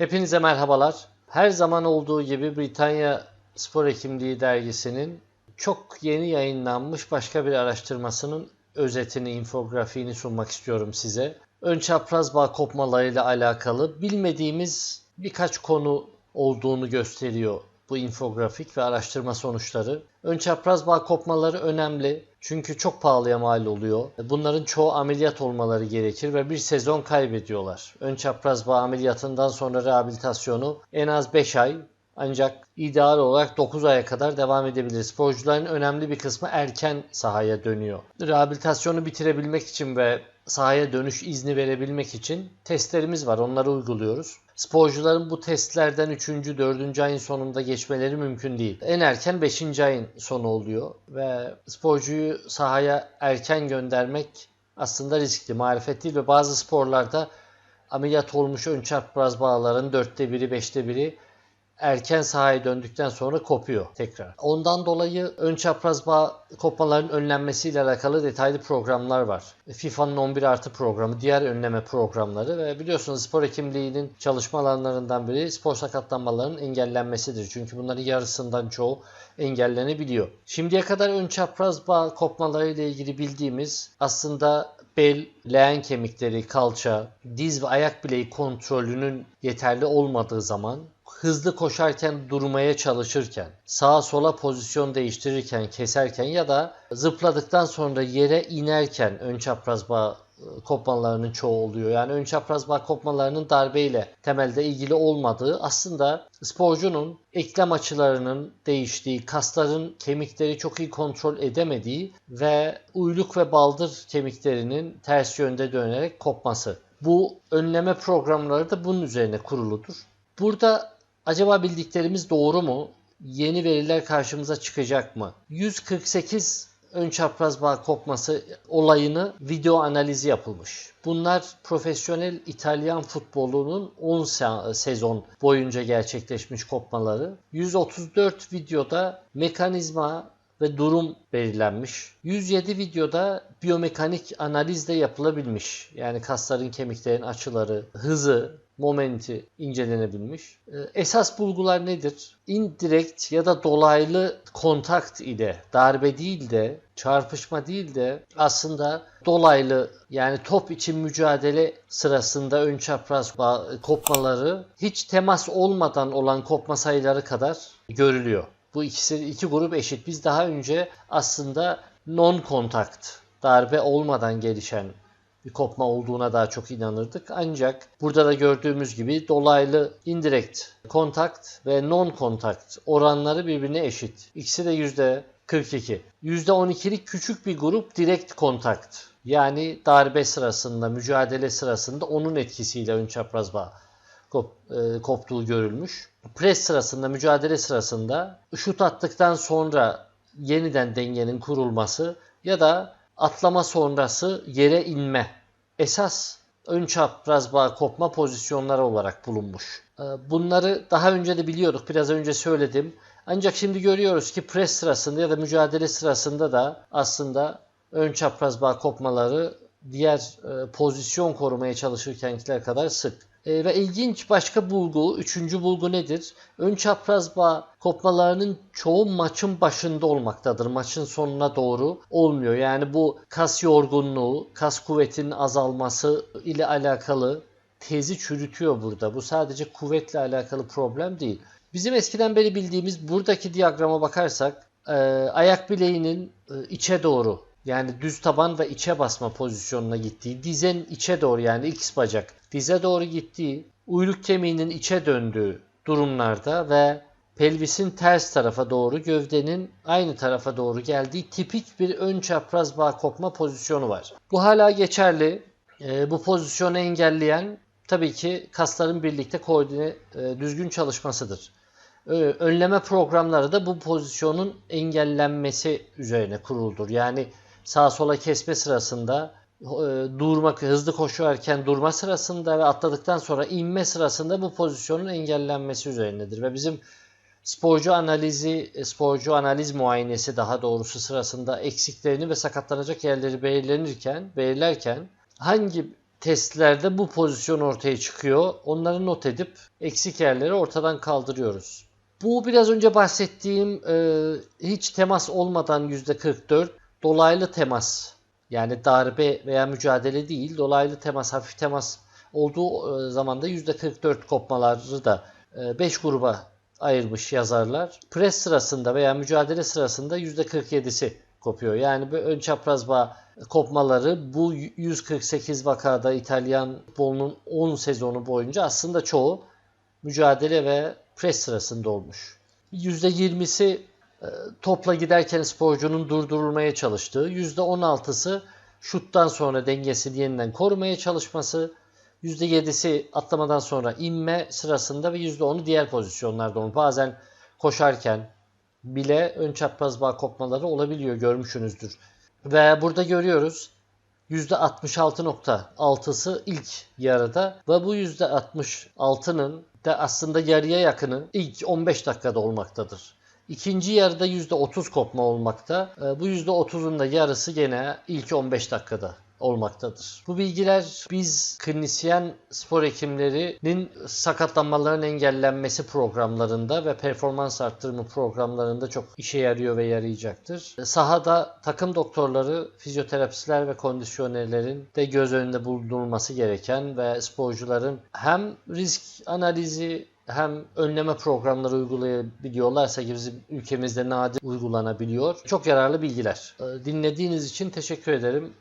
Hepinize merhabalar. Her zaman olduğu gibi Britanya Spor Hekimliği dergisinin çok yeni yayınlanmış başka bir araştırmasının özetini, infografiğini sunmak istiyorum size. Ön çapraz bağ kopmalarıyla alakalı bilmediğimiz birkaç konu olduğunu gösteriyor bu infografik ve araştırma sonuçları. Ön çapraz bağ kopmaları önemli çünkü çok pahalıya mal oluyor. Bunların çoğu ameliyat olmaları gerekir ve bir sezon kaybediyorlar. Ön çapraz bağ ameliyatından sonra rehabilitasyonu en az 5 ay ancak ideal olarak 9 aya kadar devam edebilir. Sporcuların önemli bir kısmı erken sahaya dönüyor. Rehabilitasyonu bitirebilmek için ve sahaya dönüş izni verebilmek için testlerimiz var. Onları uyguluyoruz. Sporcuların bu testlerden 3. 4. ayın sonunda geçmeleri mümkün değil. En erken 5. ayın sonu oluyor ve sporcuyu sahaya erken göndermek aslında riskli, marifet değil ve bazı sporlarda ameliyat olmuş ön çapraz bağların dörtte biri, beşte biri erken sahaya döndükten sonra kopuyor tekrar. Ondan dolayı ön çapraz bağ kopmaların önlenmesiyle alakalı detaylı programlar var. FIFA'nın 11 artı programı, diğer önleme programları ve biliyorsunuz spor hekimliğinin çalışma alanlarından biri spor sakatlanmalarının engellenmesidir. Çünkü bunların yarısından çoğu engellenebiliyor. Şimdiye kadar ön çapraz bağ kopmaları ile ilgili bildiğimiz aslında bel, leğen kemikleri, kalça, diz ve ayak bileği kontrolünün yeterli olmadığı zaman hızlı koşarken durmaya çalışırken, sağa sola pozisyon değiştirirken, keserken ya da zıpladıktan sonra yere inerken ön çapraz bağ e, kopmalarının çoğu oluyor. Yani ön çapraz bağ kopmalarının darbeyle temelde ilgili olmadığı aslında sporcunun eklem açılarının değiştiği, kasların kemikleri çok iyi kontrol edemediği ve uyluk ve baldır kemiklerinin ters yönde dönerek kopması. Bu önleme programları da bunun üzerine kuruludur. Burada acaba bildiklerimiz doğru mu? Yeni veriler karşımıza çıkacak mı? 148 ön çapraz bağ kopması olayını video analizi yapılmış. Bunlar profesyonel İtalyan futbolunun 10 sezon boyunca gerçekleşmiş kopmaları. 134 videoda mekanizma ve durum belirlenmiş. 107 videoda biyomekanik analiz de yapılabilmiş. Yani kasların, kemiklerin açıları, hızı, momenti incelenebilmiş. Ee, esas bulgular nedir? Indirekt ya da dolaylı kontakt ile darbe değil de çarpışma değil de aslında dolaylı yani top için mücadele sırasında ön çapraz kopmaları hiç temas olmadan olan kopma sayıları kadar görülüyor. Bu ikisi iki grup eşit. Biz daha önce aslında non kontakt darbe olmadan gelişen bir kopma olduğuna daha çok inanırdık. Ancak burada da gördüğümüz gibi dolaylı indirekt kontakt ve non kontakt oranları birbirine eşit. İkisi de yüzde 42. %12'lik küçük bir grup direkt kontakt. Yani darbe sırasında, mücadele sırasında onun etkisiyle ön çapraz bağ kop, e, koptuğu görülmüş. Pres sırasında, mücadele sırasında şut attıktan sonra yeniden dengenin kurulması ya da atlama sonrası yere inme esas ön çapraz bağ kopma pozisyonları olarak bulunmuş. Ee, bunları daha önce de biliyorduk. Biraz önce söyledim. Ancak şimdi görüyoruz ki pres sırasında ya da mücadele sırasında da aslında ön çapraz bağ kopmaları diğer e, pozisyon korumaya çalışırkenkiler kadar sık. E, ve ilginç başka bulgu, üçüncü bulgu nedir? Ön çapraz bağ kopmalarının çoğu maçın başında olmaktadır. Maçın sonuna doğru olmuyor. Yani bu kas yorgunluğu, kas kuvvetinin azalması ile alakalı tezi çürütüyor burada. Bu sadece kuvvetle alakalı problem değil. Bizim eskiden beri bildiğimiz buradaki diyagrama bakarsak e, ayak bileğinin e, içe doğru yani düz taban ve içe basma pozisyonuna gittiği, dizen içe doğru yani x bacak dize doğru gittiği, uyluk kemiğinin içe döndüğü durumlarda ve pelvisin ters tarafa doğru, gövdenin aynı tarafa doğru geldiği tipik bir ön çapraz bağ kopma pozisyonu var. Bu hala geçerli. E, bu pozisyonu engelleyen tabii ki kasların birlikte koordine e, düzgün çalışmasıdır. Önleme programları da bu pozisyonun engellenmesi üzerine kuruldur. Yani sağ sola kesme sırasında e, durmak, hızlı koşarken durma sırasında ve atladıktan sonra inme sırasında bu pozisyonun engellenmesi üzerinedir. Ve bizim sporcu analizi, e, sporcu analiz muayenesi daha doğrusu sırasında eksiklerini ve sakatlanacak yerleri belirlenirken, belirlerken hangi testlerde bu pozisyon ortaya çıkıyor. Onları not edip eksik yerleri ortadan kaldırıyoruz. Bu biraz önce bahsettiğim e, hiç temas olmadan %44 dolaylı temas yani darbe veya mücadele değil dolaylı temas hafif temas olduğu e, zaman da %44 kopmaları da 5 gruba ayırmış yazarlar. Pres sırasında veya mücadele sırasında %47'si kopuyor. Yani bu ön çapraz bağ kopmaları bu 148 vakada İtalyan futbolunun 10 sezonu boyunca aslında çoğu mücadele ve pres sırasında olmuş. %20'si e, topla giderken sporcunun durdurulmaya çalıştığı, %16'sı şuttan sonra dengesini yeniden korumaya çalışması, %7'si atlamadan sonra inme sırasında ve %10'u diğer pozisyonlarda olmuş. Bazen koşarken bile ön çapraz bağ kopmaları olabiliyor görmüşsünüzdür. Ve burada görüyoruz %66.6'sı ilk yarıda ve bu %66'nın de aslında yarıya yakını ilk 15 dakikada olmaktadır. İkinci yarıda %30 kopma olmakta. Bu %30'un da yarısı gene ilk 15 dakikada olmaktadır. Bu bilgiler biz klinisyen spor hekimlerinin sakatlanmaların engellenmesi programlarında ve performans arttırma programlarında çok işe yarıyor ve yarayacaktır. Sahada takım doktorları, fizyoterapistler ve kondisyonerlerin de göz önünde bulundurulması gereken ve sporcuların hem risk analizi hem önleme programları uygulayabiliyorlarsa ki bizim ülkemizde nadir uygulanabiliyor. Çok yararlı bilgiler. Dinlediğiniz için teşekkür ederim.